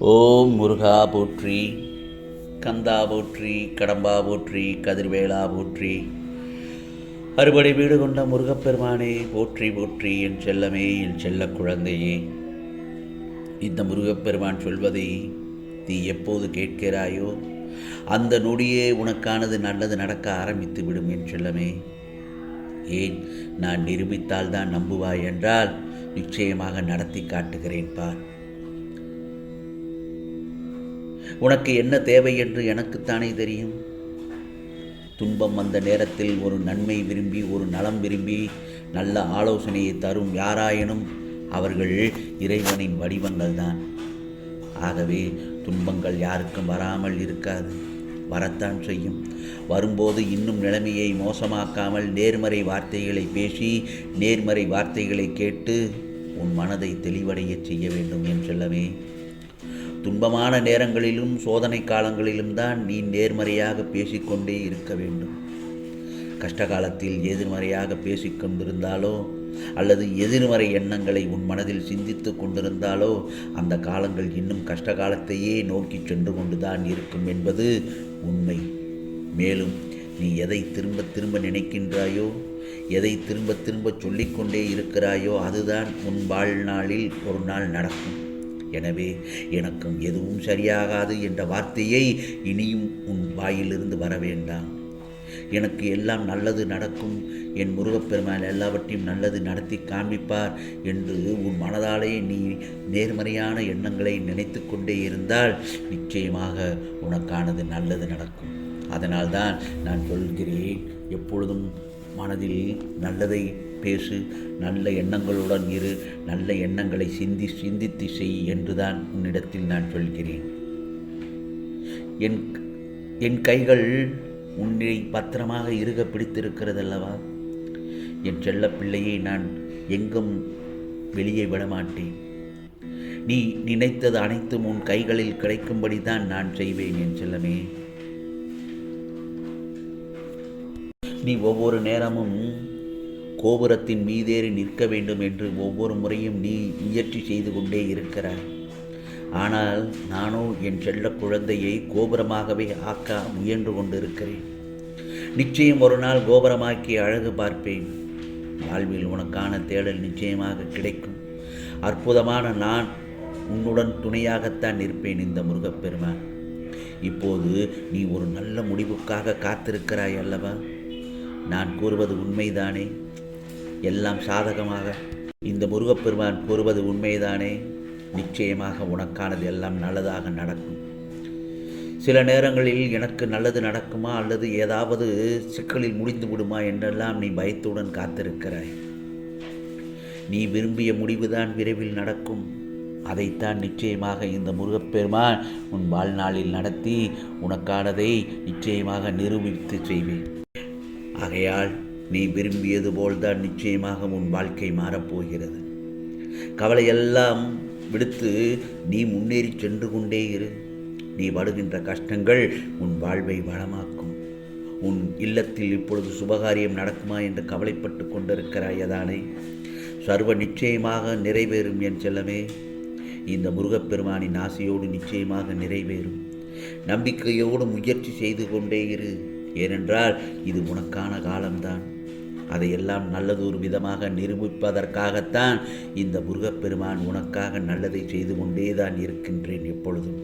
ஓம் முருகா போற்றி கந்தா போற்றி கடம்பா போற்றி கதிர்வேலா போற்றி. அறுபடை வீடு கொண்ட முருகப்பெருமானே போற்றி போற்றி என் செல்லமே என் செல்ல குழந்தையே. இந்த முருகப்பெருமான் சொல்வதை நீ எப்போது கேட்கிறாயோ அந்த நொடியே உனக்கானது நல்லது நடக்க ஆரம்பித்து விடும் என் செல்லமே. ஏன் நான் நிரூபித்தால் தான் நம்புவாய் என்றால் நிச்சயமாக நடத்தி காட்டுகிறேன் பார் உனக்கு என்ன தேவை என்று எனக்குத்தானே தெரியும்? துன்பம் வந்த நேரத்தில் ஒரு நன்மை விரும்பி ஒரு நலம் விரும்பி நல்ல ஆலோசனையை தரும் யாராயினும் அவர்கள் இறைவனின் வடிவங்கள் தான். ஆகவே துன்பங்கள் யாருக்கும் வராமல் இருக்காது. வரத்தான் செய்யும். வரும்போது இன்னும் நிலைமையை மோசமாக்காமல் நேர்மறை வார்த்தைகளை பேசி நேர்மறை வார்த்தைகளை கேட்டு உன் மனதை தெளிவடையச் செய்ய வேண்டும் என்றல்லவே துன்பமான நேரங்களிலும் சோதனை காலங்களிலும் தான் நீ நேர்மறையாக பேசிக்கொண்டே இருக்க வேண்டும். கஷ்டகாலத்தில் எதிர்மறையாக பேசிக்கொண்டிருந்தாலோ அல்லது எதிர்மறை எண்ணங்களை உன் மனதில் சிந்தித்து கொண்டிருந்தாலோ அந்த காலங்கள் இன்னும் கஷ்டகாலத்தையே நோக்கி சென்று கொண்டுதான் இருக்கும் என்பது உண்மை. மேலும் நீ எதை திரும்ப திரும்ப நினைக்கின்றாயோ எதை திரும்ப திரும்ப சொல்லிக்கொண்டே இருக்கிறாயோ அதுதான் உன் வாழ்நாளில் ஒரு நாள் நடக்கும். எனவே எனக்கும் எதுவும் சரியாகாது என்ற வார்த்தையை இனியும் உன் வாயிலிருந்து வர வேண்டாம். எனக்கு எல்லாம் நல்லது நடக்கும். என் முருகப்பெருமான் எல்லாவற்றையும் நல்லது நடத்தி காண்பிப்பார் என்று உன் மனதாலே நீ நேர்மறையான எண்ணங்களை நினைத்து கொண்டே இருந்தால் நிச்சயமாக உனக்கானது நல்லது நடக்கும். அதனால்தான் நான் சொல்கிறேன் எப்பொழுதும் மனதில் நல்லதை பேசு நல்ல எண்ணங்களுடன் இரு நல்ல எண்ணங்களை சிந்தி சிந்தித்து செய் என்றுதான் உன்னிடத்தில் நான் சொல்கிறேன். என் என் கைகள் உன்னை பத்திரமாக இருக பிடித்திருக்கிறதல்லவா? என் செல்ல பிள்ளையை நான் எங்கும் வெளியே விடமாட்டேன். நீ நினைத்தது அனைத்தும் உன் கைகளில் கிடைக்கும்படி தான் நான் செய்வேன் என் செல்லமே. நீ ஒவ்வொரு நேரமும் கோபுரத்தின் மீதேறி நிற்க வேண்டும் என்று ஒவ்வொரு முறையும் நீ முயற்சி செய்து கொண்டே இருக்கிறாய். ஆனால் நானோ என் செல்ல குழந்தையை கோபுரமாகவே ஆக்க முயன்று கொண்டிருக்கிறேன். நிச்சயம் ஒரு நாள் கோபுரமாக்கி அழகு பார்ப்பேன். வாழ்வில் உனக்கான தேடல் நிச்சயமாக கிடைக்கும். அற்புதமான நான் உன்னுடன் துணையாகத்தான் நிற்பேன் இந்த முருகப்பெருமான். இப்போது நீ ஒரு நல்ல முடிவுக்காக காத்திருக்கிறாய் அல்லவா? நான் கூறுவது உண்மைதானே? எல்லாம் சாதகமாக இந்த முருகப்பெருமான் கூறுவது உண்மைதானே? நிச்சயமாக உனக்கானது எல்லாம் நல்லதாக நடக்கும். சில நேரங்களில் எனக்கு நல்லது நடக்குமா? அல்லது ஏதாவது சிக்கலில் முடிந்து விடுமா? என்றெல்லாம் நீ பயத்துடன் காத்திருக்கிறாய். நீ விரும்பிய முடிவுதான் விரைவில் நடக்கும். அதைத்தான் நிச்சயமாக இந்த முருகப்பெருமான் உன் வாழ்நாளில் நடத்தி உனக்கானதை நிச்சயமாக நிரூபித்து செய்வேன். ஆகையால் நீ விரும்பியது போல்தான் நிச்சயமாக உன் வாழ்க்கை மாறப்போகிறது. கவலையெல்லாம் விடுத்து நீ முன்னேறி சென்று கொண்டே இரு. நீ படுகின்ற கஷ்டங்கள் உன் வாழ்வை வளமாக்கும். உன் இல்லத்தில் இப்பொழுது சுபகாரியம் நடக்குமா என்று கவலைப்பட்டு கொண்டிருக்கிறாயதானே சர்வ நிச்சயமாக நிறைவேறும் என் செல்லமே. இந்த முருகப்பெருமானின் ஆசையோடு நிச்சயமாக நிறைவேறும். நம்பிக்கையோடு முயற்சி செய்து கொண்டே இரு. ஏனென்றால் இது உனக்கான காலம்தான். அதையெல்லாம் நல்லது ஒரு விதமாக நிரூபிப்பதற்காகத்தான் இந்த முருகப்பெருமான் உனக்காக நல்லதை செய்து கொண்டே தான் இருக்கின்றேன் எப்பொழுதும்.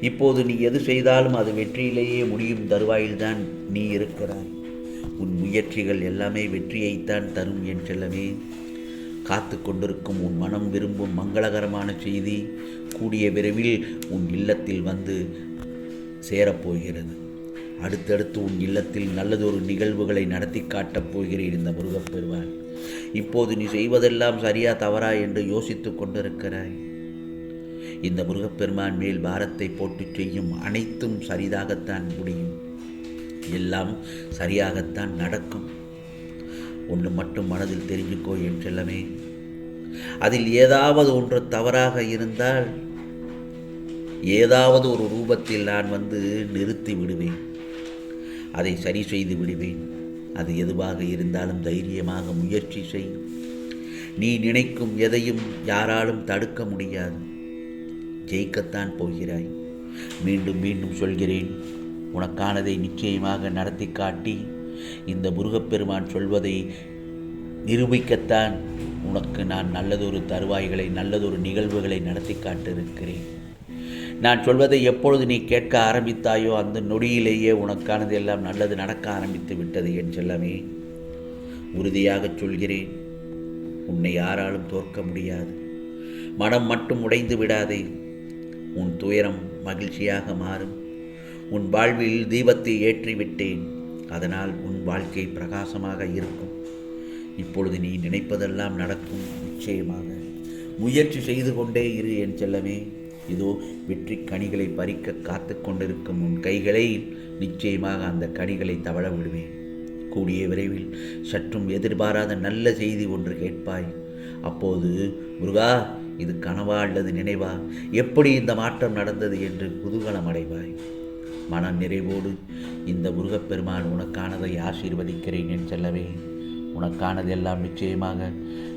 இப்போது நீ எது செய்தாலும் அது வெற்றியிலேயே முடியும் தருவாயில்தான் நீ இருக்கிறாய். உன் முயற்சிகள் எல்லாமே வெற்றியைத்தான் தரும் என் செல்லமே. காத்து கொண்டிருக்கும் உன் மனம் விரும்பும் மங்களகரமான செய்தி கூடிய விரைவில் உன் இல்லத்தில் வந்து சேரப்போகிறது. அடுத்தடுத்து உன் இல்லத்தில் நல்லதொரு நிகழ்வுகளை நடத்தி காட்டப் போகிறேன் இந்த முருகப்பெருவான் இப்போது நீ செய்வதெல்லாம் சரியா தவறா என்று யோசித்து கொண்டிருக்கிறாய். இந்த முருகப்பெருமான் மேல் பாரத்தை போட்டு செய்யும் அனைத்தும் சரிதாகத்தான் முடியும். எல்லாம் சரியாகத்தான் நடக்கும். ஒன்று மட்டும் மனதில் தெரிஞ்சுக்கோ என் செல்லமே. அதில் ஏதாவது ஒன்று தவறாக இருந்தால் ஏதாவது ஒரு ரூபத்தில் நான் வந்து நிறுத்தி விடுவேன். அதை சரி செய்து விடுவேன். அது எதுவாக இருந்தாலும் தைரியமாக முயற்சி செய். நீ நினைக்கும் எதையும் யாராலும் தடுக்க முடியாது. ஜெயிக்கத்தான் போகிறாய். மீண்டும் மீண்டும் சொல்கிறேன். உனக்கானதை நிச்சயமாக நடத்தி காட்டி இந்த முருகப்பெருமான் சொல்வதை நிரூபிக்கத்தான் உனக்கு நான் நல்லதொரு தருவாய்களை நல்லதொரு நிகழ்வுகளை நடத்தி காட்டிருக்கிறேன். நான் சொல்வதை எப்பொழுது நீ கேட்க ஆரம்பித்தாயோ அந்த நொடியிலேயே உனக்கானது எல்லாம் நல்லது நடக்க ஆரம்பித்து விட்டது என் செல்லமே. உறுதியாகச் சொல்கிறேன். உன்னை யாராலும் தோற்க முடியாது. மனம் மட்டும் உடைந்து விடாதே. உன் துயரம் மகிழ்ச்சியாக மாறும். உன் வாழ்வில் தீபத்தை ஏற்றிவிட்டேன். அதனால் உன் வாழ்க்கை பிரகாசமாக இருக்கும். இப்பொழுது நீ நினைப்பதெல்லாம் நடக்கும். நிச்சயமாக. முயற்சி செய்து கொண்டே இரு என் செல்லமே. இதோ வெற்றி கனிகளை பறிக்க காத்து கொண்டிருக்கும் உன் கைகளை நிச்சயமாக அந்த கனிகளை தவழ விடுவேன். கூடிய விரைவில் சற்றும் எதிர்பாராத நல்ல செய்தி ஒன்று கேட்பாய். அப்போது முருகா இது கனவா அல்லது நினைவா? எப்படி இந்த மாற்றம் நடந்தது என்று குதூகலம் அடைவாய். மன நிறைவோடு இந்த முருகப்பெருமான் உனக்கானதை ஆசீர்வதிக்கிறேன் என் செல்லவே உனக்கானதெல்லாம் நிச்சயமாக